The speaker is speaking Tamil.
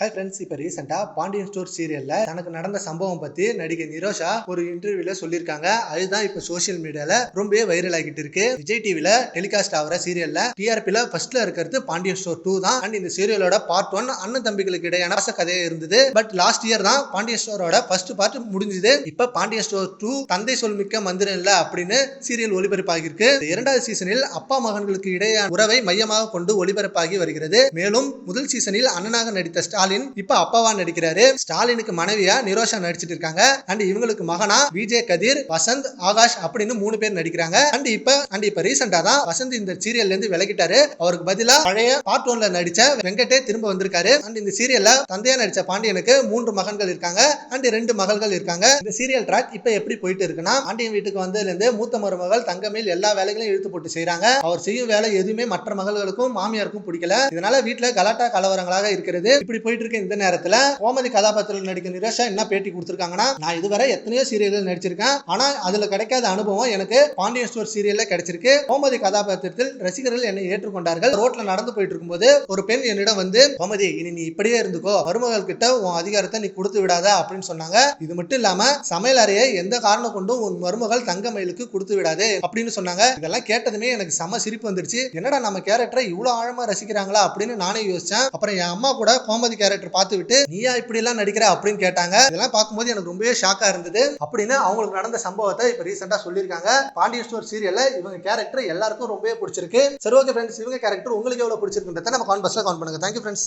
ஹாய் ஃப்ரெண்ட்ஸ் இப்போ ரீசெண்டாக பாண்டியன் ஸ்டோர் சீரியலில் தனக்கு நடந்த சம்பவம் பற்றி நடிகை நிரோஷா ஒரு இன்டர்வியூவில் சொல்லியிருக்காங்க. அதுதான் இப்போ சோஷியல் மீடியாவில் ரொம்பவே வைரல் ஆகிட்டு இருக்கு. விஜய் டிவியில் டெலிகாஸ்ட் ஆகிற சீரியலில் டிஆர்பியில் ஃபர்ஸ்ட்ல இருக்கிறது பாண்டியன் ஸ்டோர் டூ தான். அண்ட் இந்த சீரியலோட பார்ட் ஒன் அண்ணன் தம்பிகளுக்கு இடையான பாச கதையே இருந்தது. பட் லாஸ்ட் இயர் தான் பாண்டியன் ஸ்டோரோட ஃபர்ஸ்ட் பார்ட் முடிஞ்சது. இப்போ பாண்டியன் ஸ்டோர் டூ தந்தை சொல் மிக்க மந்திரம் இல்ல அப்படின்னு சீரியல் ஒளிபரப்பாகியிருக்கு. இரண்டாவது சீசனில் அப்பா மகன்களுக்கு இடையே உறவை மையமாக கொண்டு ஒளிபரப்பாகி வருகிறது. மேலும் முதல் சீசனில் அண்ணனாக நடித்த ஸ்டாலின் இப்ப அப்பாவா நடிக்கிறாரு. ஸ்டாலினுக்கு மனைவியா நிரோஷா நடிச்சிட்டு இருக்காங்க. அண்ட் இவங்களுக்கு மகனா விஜய் கதிர் வசந்த் ஆகாஷ் அப்படின்னு மூணு பேர் நடிக்கிறாங்க. அண்ட் இப்ப அண்ட் இப்ப ரீசெண்டா தான் வசந்த் இந்த சீரியல்ல இருந்து விலகிட்டாரு. அவருக்கு பதிலா பழைய பார்ட் ஒன்ல நடிச்ச வெங்கடே திரும்ப வந்திருக்காரு. அண்ட் இந்த சீரியல்ல தந்தையா நடிச்ச பாண்டியனுக்கு மூன்று மகன்கள் இருக்காங்க. அண்ட் ரெண்டு மகள்கள் இருக்காங்க. இந்த சீரியல் ட்ராக் இப்ப எப்படி போயிட்டு இருக்குன்னா பாண்டியன் வீட்டுக்கு வந்ததுல இருந்து மூத்த மருமகள் தங்கமேல் எல்லா வேலைகளையும் இழுத்து போட்டு செய்றாங்க. அவர் செய்யும் வேலை எதுவுமே மற்ற மகள்களுக்கும் மாமியாருக்கும் பிடிக்கல. இதனால வீட்டுல கலாட்டா கலவரங்களாக இருக்கிறது. இப்படி போயிட்டு இருக்க இந்த நேரத்துல. கோமதி கதாபாத்திரத்தில் நடிக்க நிரேஷா என்ன பேட்டி கொடுத்துருக்காங்கன்னா நான் இதுவரை எத்தனையோ சீரியல்கள் நடிச்சிருக்கேன். ஆனா அதுல கிடைக்காத அனுபவம் எனக்கு பாண்டியன் ஸ்டோர் சீரியல்ல கிடைச்சிருக்கு. கோமதி கதாபாத்திரத்தில் ரசிகர்கள் என்னை ஏற்றுக்கொண்டார்கள். ரோட்ல நடந்து போயிட்டு இருக்கும்போது ஒரு பெண் என்னிடம் வந்து கோமதி இனி நீ இப்படியே இருந்துக்கோ. மருமகள் கிட்ட உன் அதிகாரத்தை நீ கொடுத்து விடாத அப்படின்னு சொன்னாங்க. இது மட்டும் இல்லாம சமையல் அறையை எந்த காரணம் கொண்டும் உன் மருமகள் தங்கமயிலுக்கு கொடுத்து விடாது அப்படின்னு சொன்னாங்க. இதெல்லாம் கேட்டதுமே எனக்கு செம சிரிப்பு வந்துருச்சு. என்னடா நம்ம கேரக்டரை இவ்வளவு ஆழமா ரசிக்கிறாங்களா? அப்படின்னு நானே யோசிச்சேன். அப்புறம் என் அம்மா கூட கோமதி கேரக்டர் பார்த்துவிட்டு நீயா இப்படி எல்லாம் நடிக்கிற? அப்படின்னு கேட்டாங்க. இதெல்லாம் பார்க்கும்போது எனக்கு ரொம்பவே ஷாக்கா இருந்தது. அப்படின்னு அவங்களுக்கு நடந்த சம்பவத்தை இப்ப ரீசெண்டா சொல்லியிருக்காங்க. பாண்டியன் ஸ்டோர் சீரியல்ல இவங்க கேரக்டர் எல்லாருக்கும் ரொம்பவே பிடிச்சிருக்கு. சரி ஓகே ஃப்ரெண்ட்ஸ் இவங்க கேரக்டர் உங்களுக்கு எவ்வளவு பிடிச்சிருக்குன்றத நம்ம கான்பஸ்ல கான் பண்ணுங்க. Thank you friends